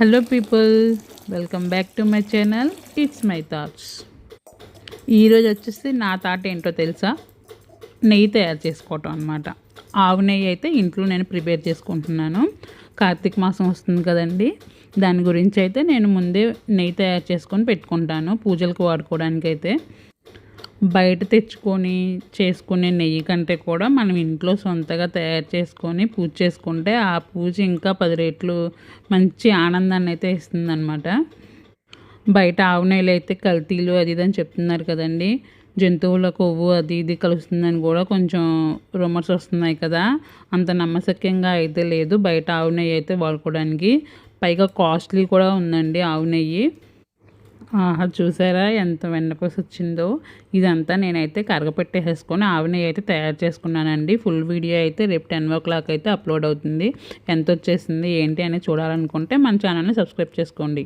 Hello people welcome back to my channel it's my thoughts ఈరోజు వచ్చేసి నా thought ఏంటో తెలుసా? నెయ్యి తయారు చేసుకోవటం అనమాట ఆవు నెయ్యి అయితే ఇంట్లో నేను ప్రిపేర్ చేసుకుంటున్నాను. కార్తీక మాసం వస్తుంది కదండి. దాని గురించి అయితే నేను ముందే నెయ్యి తయారు చేసుకొని పెట్టుకుంటాను. పూజలకు వాడుకోవడానికి అయితే బయట తెచ్చుకొని చేసుకునే నెయ్యి కంటే కూడా మనం ఇంట్లో సొంతగా తయారు చేసుకొని పూజ చేసుకుంటే ఆ పూజ ఇంకా పది రెట్లు మంచి ఆనందాన్ని అయితే ఇస్తుందన్నమాట. బయట ఆవు నెయ్యిలు అయితే కల్తీలు అది ఇది అని చెప్తున్నారు కదండి. జంతువుల కొవ్వు అది ఇది కలుస్తుందని కూడా కొంచెం రూమర్స్ వస్తున్నాయి కదా. అంత నమ్మశక్యంగా అయితే లేదు. బయట ఆవు నెయ్యి అయితే వాడుకోవడానికి. పైగా కాస్ట్లీ కూడా ఉందండి ఆవు నెయ్యి. ఆహా చూసారా ఎంత వెన్నపూస వచ్చిందో ఇదంతా నేనైతే కరగపెట్టేసేసుకొని ఆవినే అయితే తయారు చేసుకున్నానండి. ఫుల్ వీడియో అయితే రేపు టెన్ ఓ క్లాక్ అయితే అప్లోడ్ అవుతుంది. ఎంత వచ్చేసింది ఏంటి అని చూడాలనుకుంటే మన ఛానల్ని సబ్స్క్రైబ్ చేసుకోండి.